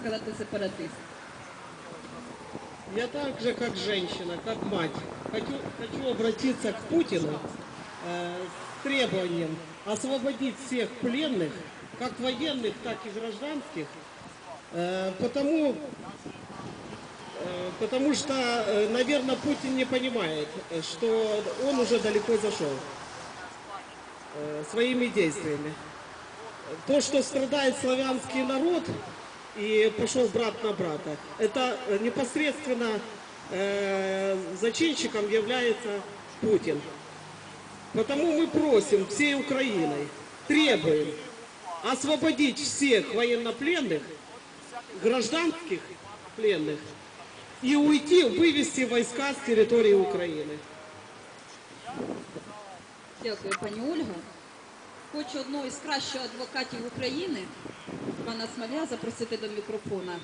сказати сепаратист? Я так же, как женщина, как мать, хочу, хочу обратиться к Путину э, с требованием освободить всех пленных, как военных, так и гражданских, э, потому, э, потому что, наверное, Путин не понимает, э, что он уже далеко зашел э, своими действиями. То, что страдает славянский народ и пошел брат на брата, это э, непосредственно э, зачинщиком является Путин. Потому мы просим всей Украиной, требуем освободить всех военнопленных, гражданских пленных и уйти, вывести войска с территории Украины. Дякую, пані Ольга. Хочу одного із кращих адвокатів України, пана Смоля, запросити до мікрофона.